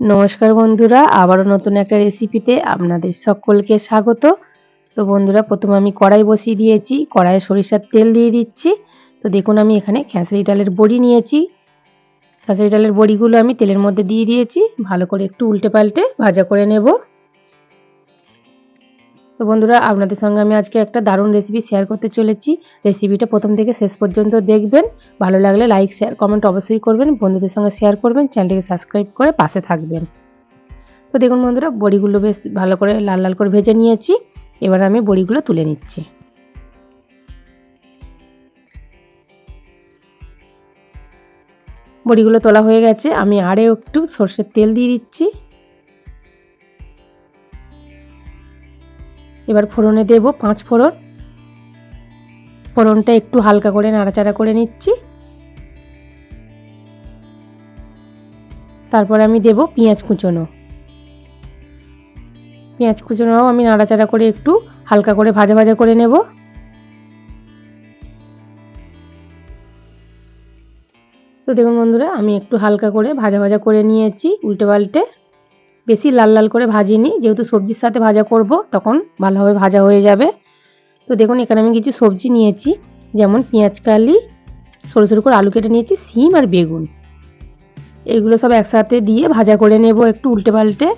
নমস্কার বন্ধুরা, আবারও নতুন একটা রেসিপিতে আপনাদের সকলকে স্বাগত। তো বন্ধুরা, প্রথমে আমি কড়াই বসিয়ে দিয়েছি, কড়াইয়ে সরিষার তেল দিয়ে দিচ্ছি। তো দেখুন, আমি এখানে খেসারি ডালের বড়ি নিয়েছি। খেসারি ডালের বড়িগুলো আমি তেলের মধ্যে দিয়ে দিয়েছি, ভালো করে একটু উল্টে পাল্টে ভাজা করে নেব। তো বন্ধুরা, আপনাদের সঙ্গে আমি আজকে একটা দারুণ রেসিপি শেয়ার করতে চলেছি। রেসিপিটা প্রথম থেকে শেষ পর্যন্ত দেখবেন। ভালো লাগলে লাইক শেয়ার কমেন্ট অবশ্যই করবেন। বন্ধুদের সঙ্গে শেয়ার করবেন। চ্যানেলটিকে সাবস্ক্রাইব করে পাশে থাকবেন। তো দেখুন বন্ধুরা, বড়িগুলো বেশ ভালো করে লাল লাল করে ভেজে নিয়েছি। এবার আমি বড়িগুলো তুলে নিচ্ছি। বড়িগুলো তোলা হয়ে গেছে। আমি আরও একটু সর্ষের তেল দিয়ে দিচ্ছি। এবার ফোড়নে দেব পাঁচ ফোড়ন। ফোড়নটা একটু হালকা করে নাড়াচাড়া করে নিচ্ছি। তারপর আমি দেব পেঁয়াজ কুচোনো। পেঁয়াজ কুচোনোও আমি নাড়াচাড়া করে একটু হালকা করে ভাজা ভাজা করে নেব। তো দেখুন বন্ধুরা, আমি একটু হালকা করে ভাজা ভাজা করে নিয়েছি উল্টে পাল্টে। বেশি লাল লাল করে ভাজিনি যেহেতু সবজির সাথে ভাজা করব, তখন ভালোভাবে ভাজা হয়ে যাবে। তো দেখুন, এখানে আমি কিছু সবজি নিয়েছি, যেমন পেঁয়াজ, কালি, সরু সরু করে আলু কেটে নিয়েছি সিম আর বেগুন। এগুলো সব একসাথে দিয়ে ভাজা করে নেব একটু উল্টে পাল্টে।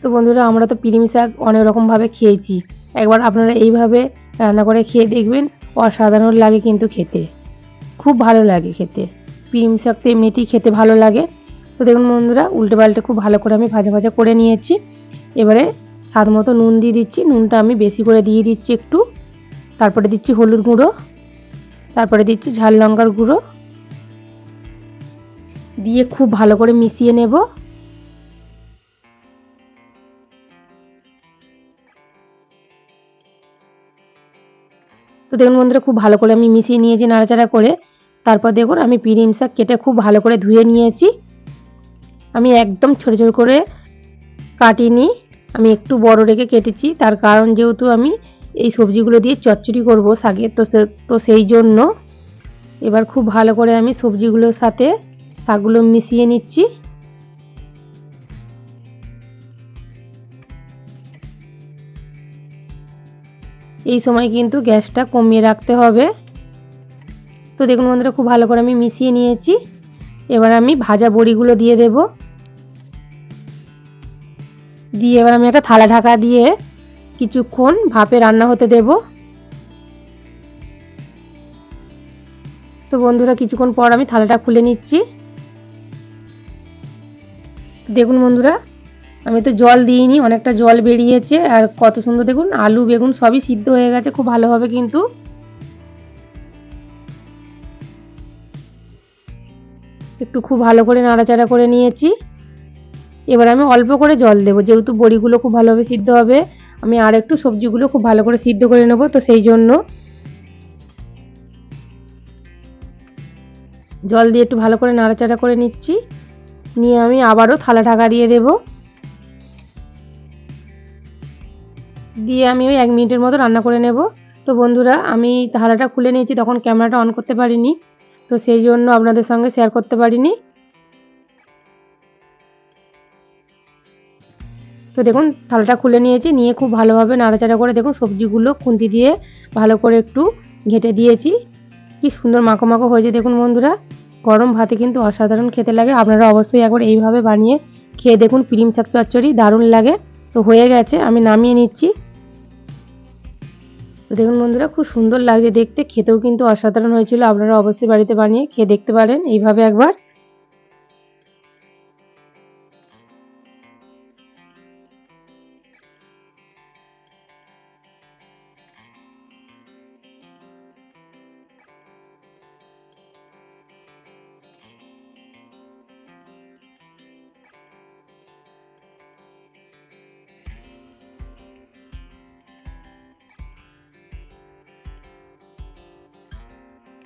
তো বন্ধুরা, আমরা তো পিরিমি শাক অনেক রকমভাবে খেয়েছি। একবার আপনারা এইভাবে রান্না করে খেয়ে দেখবেন অসাধারণ লাগে কিন্তু খেতে। খুব ভালো লাগে খেতে। পিরিম শাক তো এমনিতেই খেতে ভালো লাগে। তো দেখুন বন্ধুরা, উল্টে পাল্টে খুব ভালো করে আমি ভাজা ভাজা করে নিয়েছি। এবারে স্বাদ মতো নুন দিয়ে দিচ্ছি। নুনটা আমি বেশি করে দিয়ে দিচ্ছি একটু। তারপরে দিচ্ছি হলুদ গুঁড়ো। তারপরে দিচ্ছি ঝাল লঙ্কার গুঁড়ো। দিয়ে খুব ভালো করে মিশিয়ে নেব। তো দেখুন বন্ধুরা, খুব ভালো করে আমি মিশিয়ে নিয়েছি নাড়াচাড়া করে। তারপর দেখুন, আমি পিরিম শাক কেটে খুব ভালো করে ধুয়ে নিয়েছি। আমি একদম ছোটো ছোটো করে কাটিনি, আমি একটু বড় রেখে কেটেছি। তার কারণ যেহেতু আমি এই সবজিগুলো দিয়ে চচ্চড়ি করব শাকের তো সে, তো সেই জন্য এবার খুব ভালো করে আমি সবজিগুলোর সাথে শাকগুলো মিশিয়ে নিচ্ছি। এই সময় কিন্তু গ্যাসটা কমিয়ে রাখতে হবে। তো দেখুন বন্ধুরা, খুব ভালো করে আমি মিশিয়ে নিয়েছি। এবার আমি ভাজা বড়িগুলো দিয়ে দেব। দিয়ে এবার আমি একটা থালা ঢাকা দিয়ে কিছুক্ষণ ভাপে রান্না হতে দেব। তো বন্ধুরা, কিছুক্ষণ পর আমি থালাটা খুলে নিচ্ছি। দেখুন বন্ধুরা আমি তো জল দিইনি, অনেকটা জল বেরিয়েছে, আর কত সুন্দর দেখুন, আলু, বেগুন সবই সিদ্ধ হয়ে গেছে, খুব ভালোভাবে কিন্তু। একটু খুব ভালো করে নাড়াচাড়া করে নিয়েছি। এবার আমি অল্প করে জল দেবো, যেহেতু বড়িগুলো খুব ভালোভাবে সিদ্ধ হবে, আমি আর একটু সবজিগুলো খুব ভালো করে সিদ্ধ করে নেব, তো সেই জন্য। জল দিয়ে একটু ভালো করে নাড়াচাড়া করে নিচ্ছি, নিয়ে আমি আবারও থালা ঢাকা দিয়ে দেবো। দিয়ে আমি ওই এক মিনিটের মতো রান্না করে নেব। তো বন্ধুরা, আমি থালাটা খুলে নিয়েছি, তখন ক্যামেরাটা অন করতে পারিনি। তো সেই জন্য আপনাদের সঙ্গে শেয়ার করতে পারিনি। তো দেখুন, থালাটা খুলে নিয়েছি, নিয়ে খুব ভালোভাবে নাড়াচাড়া করে দেখুন সবজিগুলো খুন্তি দিয়ে ভালো করে একটু ঘেটে দিয়েছি। কি সুন্দর মাখো মাখো হয়েছে দেখুন বন্ধুরা। গরম ভাতে কিন্তু অসাধারণ খেতে লাগে। আপনারা অবশ্যই একবার এইভাবে বানিয়ে খেয়ে দেখুন পিরিম শাক চচ্চড়ি দারুণ লাগে। তো হয়ে গেছে, আমি নামিয়ে নিচ্ছি। দেখুন বন্ধুরা, খুব সুন্দর লাগে দেখতে। খেতেও কিন্তু অসাধারণ হয়েছিল। আপনারা অবশ্যই বাড়িতে বানিয়ে খেয়ে দেখতে পারেন। এইভাবে একবার